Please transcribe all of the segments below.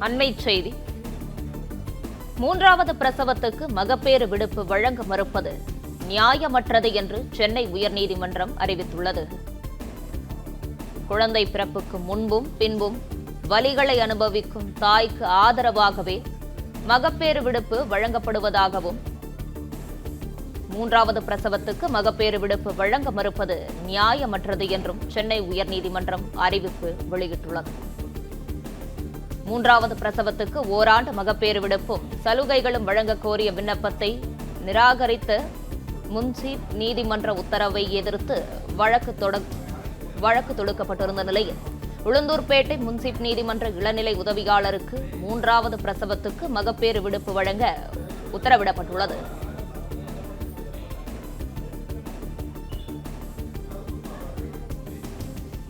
அண்மை செய்தி. மூன்றாவது பிரசவத்துக்கு மகப்பேறு விடுப்பு வழங்க மறுப்பது நியாயமற்றது என்று சென்னை உயர்நீதிமன்றம் அறிவித்துள்ளது. குழந்தை பிறப்புக்கு முன்பும் பின்பும் வலிகளை அனுபவிக்கும் தாய்க்கு ஆதரவாகவே மகப்பேறு விடுப்பு வழங்கப்படுவதாகவும் மூன்றாவது பிரசவத்துக்கு மகப்பேறு விடுப்பு வழங்க மறுப்பது நியாயமற்றது என்றும் சென்னை உயர்நீதிமன்றம் அறிவிப்பு வெளியிட்டுள்ளது. மூன்றாவது பிரசவத்துக்கு ஓராண்டு மகப்பேறு விடுப்பும் சலுகைகளும் வழங்க கோரிய விண்ணப்பத்தை நிராகரித்த முன்சீப் நீதிமன்ற உத்தரவை எதிர்த்து வழக்கு தொட வழக்கு தொடுக்கப்பட்டிருந்த நிலையில் உளுந்தூர்பேட்டை முன்சீப் நீதிமன்ற இளநிலை உதவியாளருக்கு மூன்றாவது பிரசவத்துக்கு மகப்பேறு விடுப்பு வழங்க உத்தரவிடப்பட்டுள்ளது.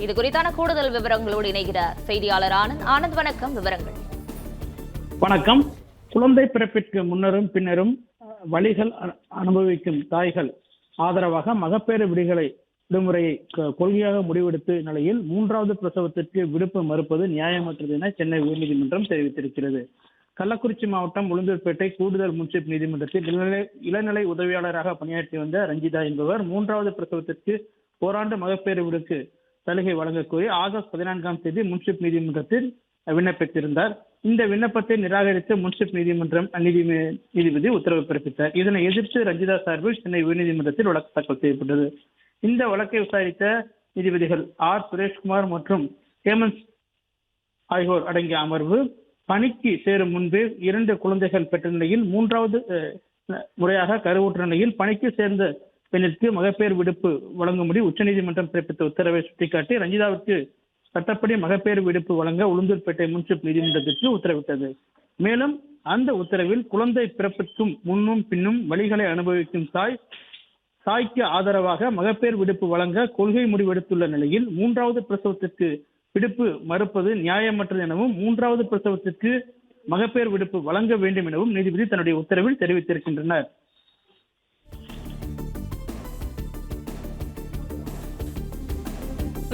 இது குறித்தான கூடுதல் விவரங்களோடு இணைகிறார் செய்தியாளர் ஆனந்த். ஆனந்த் வணக்கம் விவரங்கள். வணக்கம். குழந்தை பிறப்பிற்கு முன்னரும் பின்னரும் வழிகள் அனுபவிக்கும் தாய்கள் ஆதரவாக மகப்பேறு விடுகளை விடுமுறையை கொள்கையாக முடிவெடுத்த நிலையில் மூன்றாவது பிரசவத்திற்கு விடுப்பு மறுப்பது நியாயமற்றது என சென்னை உயர்நீதிமன்றம் தெரிவித்திருக்கிறது. கள்ளக்குறிச்சி மாவட்டம் உளுந்தூர்பேட்டை கூடுதல் முன்சிப் நீதிமன்றத்தில் இளநிலை இளநிலை உதவியாளராக பணியாற்றி வந்த ரஞ்சிதா என்பவர் மூன்றாவது பிரசவத்திற்கு ஓராண்டு மகப்பேறு விடுக்கு சலுகை வழங்க கோரி ஆகஸ்ட் பதினான்காம் தேதி முன்சிப் நீதிமன்றத்தில் விண்ணப்பித்திருந்தார். இந்த விண்ணப்பத்தை நிராகரித்து முன்சிப் நீதிமன்றம் நீதி நீதிபதி உத்தரவு பிறப்பித்தார். இதனை எதிர்த்து ரஞ்சிதா சார்பில் சென்னை உயர்நீதிமன்றத்தில் வழக்கு தாக்கல் செய்யப்பட்டது. இந்த வழக்கை விசாரித்த நீதிபதிகள் ஆர். சுரேஷ்குமார் மற்றும் ஹேமந்த் ஆகியோர் அடங்கிய அமர்வு பணிக்கு சேரும் முன்பே இரண்டு குழந்தைகள் பெற்ற நிலையில் மூன்றாவது முறையாக கருவுற்ற நிலையில் பணிக்கு சேர்ந்த பெண்ணிற்கு மகப்பேறு விடுப்பு வழங்கும்படி உச்சநீதிமன்றம் பிறப்பித்த உத்தரவை சுட்டிக்காட்டி ரஞ்சிதாவிற்கு சட்டப்படி மகப்பேறு விடுப்பு வழங்க உளுந்தூர்பேட்டை முன்சிப் நீதிமன்றத்திற்கு உத்தரவிட்டது. மேலும் அந்த உத்தரவில் குழந்தை பிறப்பிற்கும் முன்னும் பின்னும் வலிகளை அனுபவிக்கும் தாய் தாய்க்கு ஆதரவாக மகப்பேறு விடுப்பு வழங்க கொள்கை முடிவெடுத்துள்ள நிலையில் மூன்றாவது பிரசவத்திற்கு விடுப்பு மறுப்பது நியாயமற்றது எனவும் மூன்றாவது பிரசவத்திற்கு மகப்பேறு விடுப்பு வழங்க வேண்டும் எனவும் நீதிபதி தன்னுடைய உத்தரவில் தெரிவித்திருக்கின்றனர்.